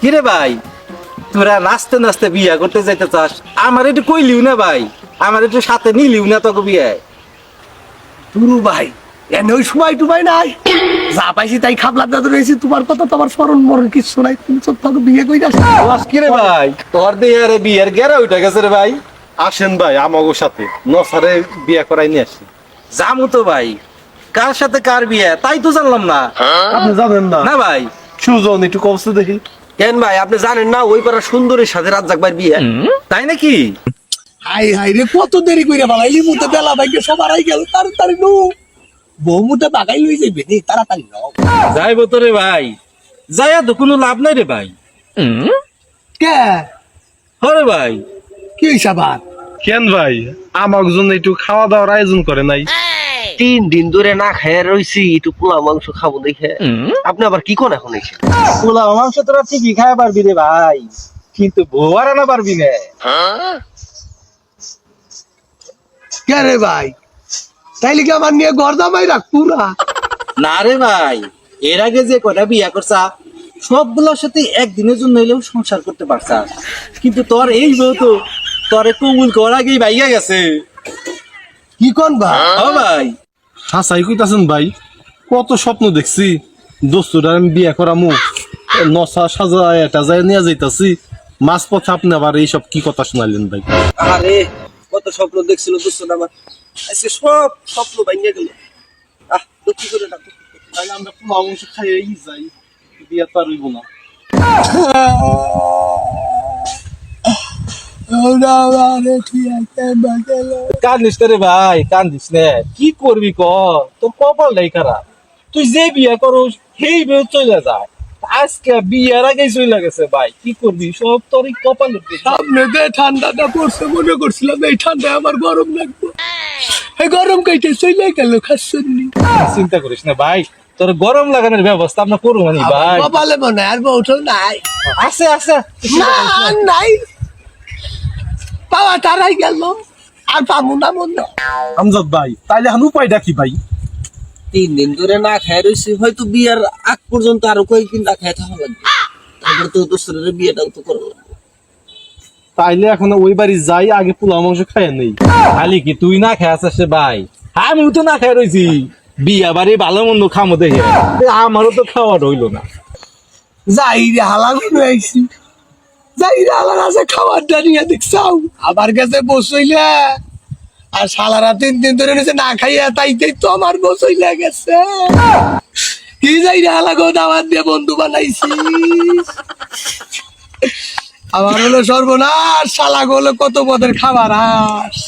কিরে ভাই তোরা নাচতে নাচতে বিয়া করতে যাইতে চাস? আমার একটু কইলিও না ভাই আমার একটু সাথে নিলিও না তোকে বিয়ায়। তুরু ভাই এনে ওই সময় টুমাই নাই। যা পাইছি তাই খাবলার দাদু রয়েছি তোমার কথা তোমার স্মরণ মরণ কিছু নাই। তুমি তো তোকে বিয়ে কই যাস কিরে ভাই তোর দিয়ে আরে বিয়ের গেরা উঠে গেছে রে ভাই। আসেন ভাই আমাগো সাথে। নসারে বিয়া করাই নিয়ে আসি। জামু তো ভাই কার সাথে কার বিয়ে তাই তো জানলাম না। আপনি জানেন না। না ভাই। সুজন একটু কমছে দেখি। কেন ভাই আপনি জানেন না ওই পাড়া সুন্দরের সাথে রাত জাগবার বিয়ে? তাই নাকি? হাই হাই রে কত দেরি কইরা বালাইলি মুতে বেলা ভাইকে সবার আই গেল তাড়াতাড়ি নো। বউ মুতে বাগাই লই যাইবে রে তাড়াতাড়ি নাও। যাইব তো রে ভাই। যাইয়া তো কোনো লাভ নাই রে ভাই। কে? হরে ভাই। কি আবার? কেন ভাই? আমার জন্য একটু খাওয়া দাওয়ার আয়োজন করে নাই। তিন দিন ধরে না খেয়ে রইছি একটু পোলা মাংস খাব দেখে। আপনি আবার কি কোন এখন এসে? পোলাও মাংস তোরা ঠিকই খাওয়া পারবি রে ভাই কিন্তু আর আনা পারবি না। কে রে ভাই? তাইলে কি আমার নিয়ে গর্দামাই রাখ পুরা? না রে ভাই এর আগে যে কটা বিয়া করছা সবগুলোর সাথে একদিনের জন্য হইলেও সংসার করতে পারছা। কিন্তু তোর এই বউ তো তোরে কবুল করার আগেই ভাইয়া গেছে। কি কোন ভাই? ও ভাই। হাসাই কইতাছেন ভাই কত স্বপ্ন দেখছি। দোস্তরা আমি বিয়া করামু। নসা সাজা এটা যায় নিয়ে যাইতাছি। মাছ পথে আপনি আবার এইসব কি কথা শোনালেন ভাই? আরে কত স্বপ্ন দেখছিল দুশো আমার। আজকে সব স্বপ্ন ভাঙিয়ে গেল। আহ দুঃখী করে তাহলে আমরা পোলাও মাংস খাইয়েই যাই বিয়া তো আর হইব না। কান্দিস রে ভাই কান্দিস নে। কি করবি ক? তোর কপাল নাই খারাপ। তুই যে বিয়া করস সেই বিয়ে চলে যায়। আজকে বিয়ার আগে চলে গেছে ভাই। কি করবি? সব তোরই কপাল সামনে যে ঠান্ডাটা পড়ছে মনে করছিলাম এই ঠান্ডায় আমার গরম লাগবে। এই গরম কাইতে চলে গেল খাচ্ছেননি চিন্তা করিস না ভাই। তোর গরম লাগানোর ব্যবস্থা আমরা করব নি ভাই। কপালে মনে আর বউঠো নাই। আছে আছে। না নাই। পাওয়া তারাই গেল। আর পাবো না মনে আমজাদ ভাই তাইলে এখন উপায়টা কি ভাই? তিন দিন ধরে না রইছি হয়তো বিয়ার আগ পর্যন্ত আরও কয়েকদিন না খেয়ে থাকা লাগবে। তারপর তো বিয়েটাও তো করা লাগবে তাইলে এখন ওই বাড়ি যাই আগে পোলাও মাংস খাইয়ে নেই। খালি কি তুই না খেয়ে আসিস রে ভাই? আমিও তো না খেয়ে রয়েছি বিয়া বাড়ি ভালো মন্দ খামো দেখে। আমারও তো খাওয়া রইল না। যাই রে হালা আইছি যাই রে আছে, খাবারটা নিয়ে দেখছাও আবার কাছে বসইলে, আর সালারা তিন দিন ধরে নিচে না খাইয়া তাইতেই তো আমার বসইলে গেছে। কি যাই হালা গো, দাওয়াত দিয়ে বন্ধু বানাইছি আমার হলো সর্বনাশ, শালা হলো কত পদের খাবার আস।